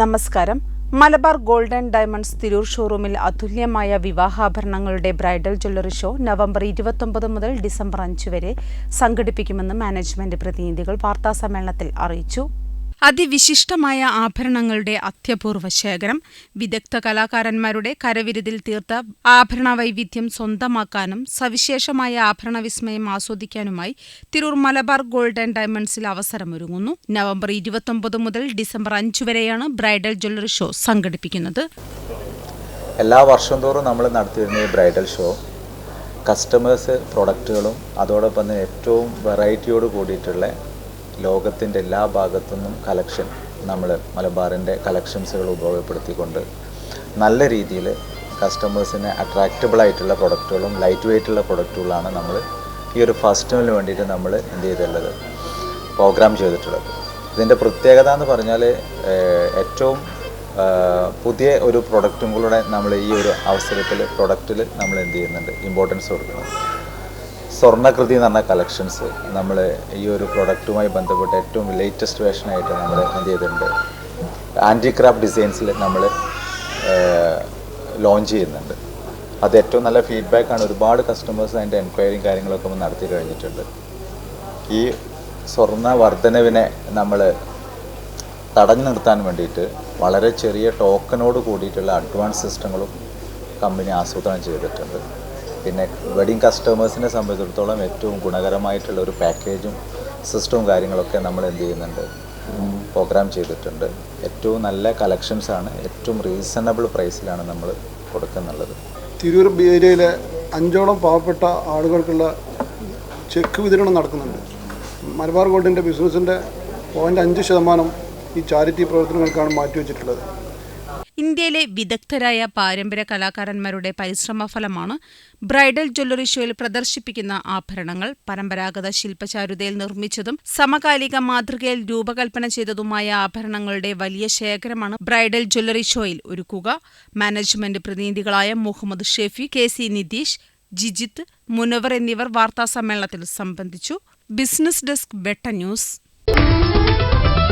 നമസ്കാരം. Malabar golden diamonds Tirur ഷോറൂമിൽ അതുല്യമായ വിവാഹാഭരണങ്ങളുടെ ബ്രൈഡൽ ജ്വല്ലറി ഷോ നവംബർ ഇരുപത്തൊമ്പത് മുതൽ ഡിസംബർ അഞ്ച് വരെ സംഘടിപ്പിക്കുമെന്ന് മാനേജ്മെന്റ് പ്രതിനിധികൾ വാർത്താസമ്മേളനത്തിൽ അറിയിച്ചു. അതിവിശിഷ്ടമായ ആഭരണങ്ങളുടെ അത്യപൂർവ ശേഖരം വിദഗ്ധ കലാകാരന്മാരുടെ കരവിരുതിൽ തീർത്ത ആഭരണ വൈവിധ്യം സ്വന്തമാക്കാനും സവിശേഷമായ ആഭരണ വിസ്മയം ആസ്വദിക്കാനുമായി തിരൂർ മലബാർ ഗോൾഡ് ആൻഡ് ഡയമണ്ട്സിൽ അവസരമൊരുങ്ങുന്നു. നവംബർ ഇരുപത്തൊമ്പത് മുതൽ ഡിസംബർ അഞ്ച് വരെയാണ് ബ്രൈഡൽ ജ്വല്ലറി ഷോ സംഘടിപ്പിക്കുന്നത്. എല്ലാ വർഷം തോറും നമ്മൾ നടത്തിയിരുന്ന ഈ ബ്രൈഡൽ ഷോ കസ്റ്റമേഴ്സ് പ്രൊഡക്റ്റുകളും അതോടൊപ്പം തന്നെ ഏറ്റവും വെറൈറ്റിയോട് കൂടിയിട്ടുള്ള ലോകത്തിന്റെ എല്ലാ ഭാഗത്തു നിന്നും കളക്ഷൻ നമ്മൾ മലബാറിന്റെ കളക്ഷൻസുകൾ ഉപയോഗപ്പെടുത്തിക്കൊണ്ട് നല്ല രീതിയിൽ കസ്റ്റമേഴ്സിനെ അട്രാക്റ്റബിൾ ആയിട്ടുള്ള പ്രൊഡക്റ്റുകളും ലൈറ്റ് വെയിറ്റുള്ള പ്രൊഡക്റ്റുകളാണ് നമ്മൾ ഈ ഒരു ഫസ്റ്റിന് വേണ്ടിയിട്ട് നമ്മൾ എന്ത് ചെയ്തിട്ടുള്ളത് പ്രോഗ്രാം ചെയ്തിട്ടുള്ളത്. ഇതിന്റെ പ്രത്യേകത എന്ന് പറഞ്ഞാൽ ഏറ്റവും പുതിയ ഒരു പ്രൊഡക്റ്റും കൂടെ നമ്മൾ ഈ ഒരു അവസരത്തിൽ പ്രൊഡക്റ്റിൽ നമ്മൾ എന്ത് ചെയ്യുന്നുണ്ട് ഇമ്പോർട്ടൻസ് കൊടുക്കണം. സ്വർണകൃതി എന്ന് പറഞ്ഞ കളക്ഷൻസ് നമ്മൾ ഈ ഒരു പ്രൊഡക്റ്റുമായി ബന്ധപ്പെട്ട് ഏറ്റവും ലേറ്റസ്റ്റ് വേഷനായിട്ട് നമ്മൾ എന്ത് ചെയ്തിട്ടുണ്ട്. ആന്റി ക്രാഫ്റ്റ് ഡിസൈൻസിൽ നമ്മൾ ലോഞ്ച് ചെയ്യുന്നുണ്ട്. അത് ഏറ്റവും നല്ല ഫീഡ്ബാക്കാണ് ഒരുപാട് കസ്റ്റമേഴ്സ് അതിന്റെ എൻക്വയറിയും കാര്യങ്ങളൊക്കെ നടത്തി കഴിഞ്ഞിട്ടുണ്ട്. ഈ സ്വർണ വർധനവിനെ നമ്മൾ തടഞ്ഞു നിർത്താൻ വേണ്ടിയിട്ട് വളരെ ചെറിയ ടോക്കനോട് കൂടിയിട്ടുള്ള അഡ്വാൻസ് സിസ്റ്റങ്ങളും കമ്പനി ആസൂത്രണം ചെയ്തിട്ടുണ്ട്. പിന്നെ വെഡിങ് കസ്റ്റമേഴ്സിനെ സംബന്ധിച്ചിടത്തോളം ഏറ്റവും ഗുണകരമായിട്ടുള്ള ഒരു പാക്കേജും സിസ്റ്റവും കാര്യങ്ങളൊക്കെ നമ്മൾ എന്ത് ചെയ്യുന്നുണ്ട്? പ്രോഗ്രാം ചെയ്തിട്ടുണ്ട്. ഏറ്റവും നല്ല കളക്ഷൻസാണ് ഏറ്റവും റീസണബിൾ പ്രൈസിലാണ് നമ്മൾ കൊടുക്കുന്നുള്ളത്. തിരൂർ ഏരിയയിലെ അഞ്ചോളം പാവപ്പെട്ട ആളുകൾക്കുള്ള ചെക്ക് വിതരണം നടക്കുന്നുണ്ട്. മലബാർ ഗോൾഡിന്റെ ബിസിനസ്സിന്റെ പോയിന്റ് അഞ്ച് ശതമാനം ഈ ചാരിറ്റി പ്രവർത്തനങ്ങൾക്കാണ് മാറ്റിവെച്ചിട്ടുള്ളത്. ഇന്ത്യയിലെ വിദഗ്ധരായ പാരമ്പര്യ കലാകാരന്മാരുടെ പരിശ്രമഫലമാണ് ബ്രൈഡൽ ജ്വല്ലറി ഷോയിൽ പ്രദർശിപ്പിക്കുന്ന ആഭരണങ്ങൾ. പരമ്പരാഗത ശില്പചാരുതയിൽ നിർമ്മിച്ചതും സമകാലിക മാതൃകയിൽ രൂപകൽപ്പന ചെയ്തതുമായ ആഭരണങ്ങളുടെ വലിയ ശേഖരമാണ് ബ്രൈഡൽ ജ്വല്ലറി ഷോയിൽ ഒരുക്കുക. മാനേജ്മെന്റ് പ്രതിനിധികളായ മുഹമ്മദ് ഷെഫി കെ സി നിതീഷ് ജിജിത്ത് മുനവർ എന്നിവർ വാർത്താസമ്മേളനത്തിൽ സംബന്ധിച്ചു. ബിസിനസ് ഡെസ്ക് ബെട്ട ന്യൂസ്.